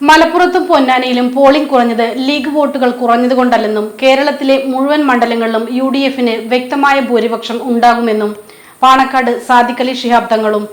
മലപ്പുറത്തും പൊന്നാനിയിലും പോളിംഗ് കുറഞ്ഞത് ലീഗ് വോട്ടുകൾ കുറഞ്ഞതുകൊണ്ടല്ലെന്നും കേരളത്തിലെ മുഴുവൻ മണ്ഡലങ്ങളിലും യു ഡി എഫിന് വ്യക്തമായ ഭൂരിപക്ഷം ഉണ്ടാകുമെന്നും പാണക്കാട് സാദിഖലി ശിഹാബ് തങ്ങളും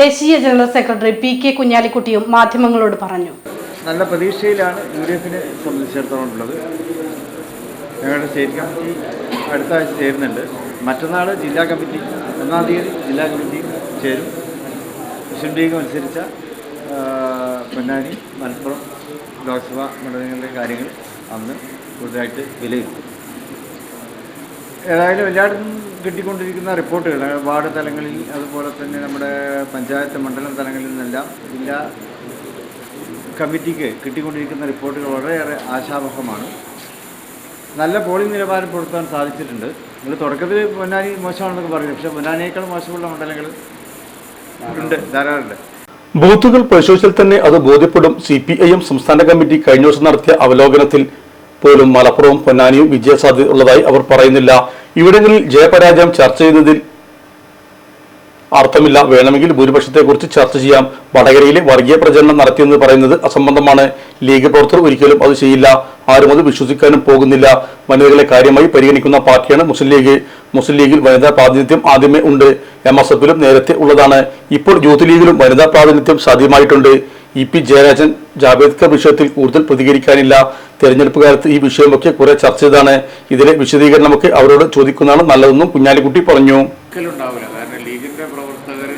ദേശീയ ജനറൽ സെക്രട്ടറി പി കെ കുഞ്ഞാലിക്കുട്ടിയും മാധ്യമങ്ങളോട് പറഞ്ഞു. നല്ല പ്രതീക്ഷയിലാണ് യു ഡി എഫിനെ സംബന്ധിച്ചിടത്തോളമുള്ളത്. ഞങ്ങളുടെ സ്റ്റേറ്റ് കമ്മിറ്റി അടുത്ത ആഴ്ച ചേരുന്നുണ്ട്. മറ്റന്നാൾ ജില്ലാ കമ്മിറ്റി ഒന്നാം തീയതി ജില്ലാ കമ്മിറ്റി ചേരും. മുസ്ലിം ലീഗ് മത്സരിച്ച പൊന്നാനി മലപ്പുറം ലോക്സഭാ മണ്ഡലങ്ങളിലെ കാര്യങ്ങൾ അന്ന് കൂടുതലായിട്ട് വിലയിരുത്തും. ഏതായാലും എല്ലായിടത്തും കിട്ടിക്കൊണ്ടിരിക്കുന്ന റിപ്പോർട്ടുകൾ വാർഡ് തലങ്ങളിൽ അതുപോലെ തന്നെ നമ്മുടെ പഞ്ചായത്ത് മണ്ഡലം തലങ്ങളിൽ നിന്നെല്ലാം ജില്ലാ കമ്മിറ്റിക്ക് കിട്ടിക്കൊണ്ടിരിക്കുന്ന റിപ്പോർട്ടുകൾ വളരെയേറെ ആശാവഹമാണ്. നല്ല പോളിംഗ് നിലവാരം പുലർത്താൻ സാധിച്ചിട്ടുണ്ട്. നിങ്ങൾ തുടക്കത്തിൽ പൊന്നാനി മോശമാണെന്നൊക്കെ പറഞ്ഞു പക്ഷേ പൊന്നാനിയേക്കാൾ മോശമുള്ള മണ്ഡലങ്ങൾ ഉണ്ട് ധാരാളമുണ്ട്. ബൂത്തുകൾ പരിശോധിച്ചാൽ തന്നെ അത് ബോധ്യപ്പെടും സി പി ഐ എം സംസ്ഥാന കമ്മിറ്റി കഴിഞ്ഞ ദിവസം നടത്തിയ അവലോകനത്തിൽ. പോലും മലപ്പുറവും പൊന്നാനിയും വിജയസാധ്യത ഉള്ളതായി അവർ പറയുന്നില്ല. ഇവിടങ്ങളിൽ ജയപരാജയം ചർച്ച ചെയ്യുന്നതിൽ അർത്ഥമില്ല. വേണമെങ്കിൽ ഭൂരിപക്ഷത്തെക്കുറിച്ച് ചർച്ച ചെയ്യാം. വടകരയിലെ വർഗീയ പ്രചരണം നടത്തിയെന്ന് പറയുന്നത് അസംബന്ധമാണ്. ലീഗ് പ്രവർത്തകർ ഒരിക്കലും അത് ചെയ്യില്ല. ആരും അത് വിശ്വസിക്കാനും പോകുന്നില്ല. വനിതകളെ കാര്യമായി പരിഗണിക്കുന്ന പാർട്ടിയാണ് മുസ്ലിം ലീഗ്. മുസ്ലിം ലീഗിൽ വനിതാ പ്രാതിനിധ്യം ആദ്യമേ ഉണ്ട്. എം എസ് എഫിലും നേരത്തെ ഉള്ളതാണ്. ഇപ്പോൾ യൂത്ത് ലീഗിലും വനിതാ പ്രാതിനിധ്യം സാധ്യമായിട്ടുണ്ട്. ഇ പി ജയരാജൻ ജാവേദ്കർ വിഷയത്തിൽ കൂടുതൽ പ്രതികരിക്കാനില്ല. തെരഞ്ഞെടുപ്പ് കാലത്ത് ഈ വിഷയമൊക്കെ കുറെ ചർച്ച ചെയ്താണ് ഇതിലെ വിശദീകരണമൊക്കെ അവരോട് ചോദിക്കുന്നതാണ് നല്ലതെന്നും കുഞ്ഞാലിക്കുട്ടി പറഞ്ഞു ഒരിക്കലുണ്ടാവില്ല കാരണം ലീഗിന്റെ പ്രവർത്തകർ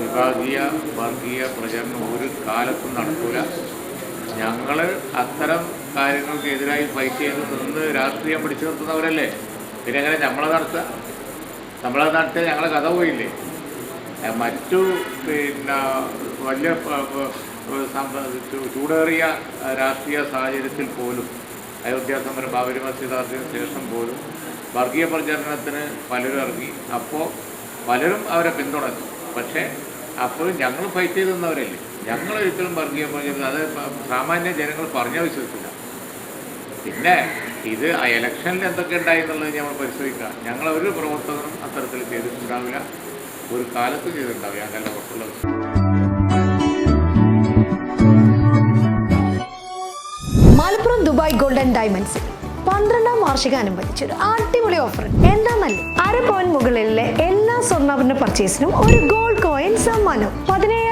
വിഭാഗീയ വർഗീയ പ്രചരണം ഒരു കാലത്തും നടക്കൂല. ഞങ്ങൾ അത്തരം കാര്യങ്ങൾക്കെതിരായി ഫൈറ്റ് ചെയ്ത് നിന്ന് രാഷ്ട്രീയം പിടിച്ചു നിർത്തുന്നവരല്ലേ? പിന്നെ എങ്ങനെ നമ്മളെ നടത്തുക നമ്മളെ നടത്തിയാൽ ഞങ്ങളെ കഥ പോയില്ലേ? മറ്റു പിന്നെ വലിയ ചൂടേറിയ രാഷ്ട്രീയ സാഹചര്യത്തിൽ പോലും അയോധ്യ സമരം ബാബരി മസ്ജിദാർത്തിന് ശേഷം പോലും വർഗീയ പ്രചരണത്തിന് പലരും ഇറങ്ങി. അപ്പോൾ പലരും അവരെ പിന്തുണച്ചു. പക്ഷേ അപ്പോഴും ഞങ്ങൾ ഫൈറ്റ് ചെയ്ത് ഞങ്ങൾ ഒരിക്കലും വർഗീയ പ്രചരണം അത് സാമാന്യ ജനങ്ങൾ പറഞ്ഞ വിശ്വസിച്ചില്ല പിന്നെ ഇത് ആ ഇലക്ഷനിൽ എന്തൊക്കെ ഉണ്ടായി എന്നുള്ളത് ഞങ്ങൾ പരിശോധിക്കാം ഞങ്ങൾ ഒരു പ്രവർത്തകരും അത്തരത്തിൽ ചെയ്തിട്ടുണ്ടാവില്ല. ഒരു കാലത്ത് ചെയ്തിട്ടുണ്ടാവില്ല. അങ്ങനെ ഉറപ്പുള്ളത് മലപ്പുറം ദുബായ് ഗോൾഡൻ ഡയമണ്ട്സിൽ പന്ത്രണ്ടാം വാർഷികം അനുബന്ധിച്ച് അടിപൊളി ഓഫർ. എന്താന്നല്ലേ അര പോയിന്റ് മുകളിലെ എല്ലാ സ്വർണാഭരണ പർച്ചേസിനും ഒരു ഗോൾഡ് കോയിൻ സമ്മാനം. പതിനയ്യായിരം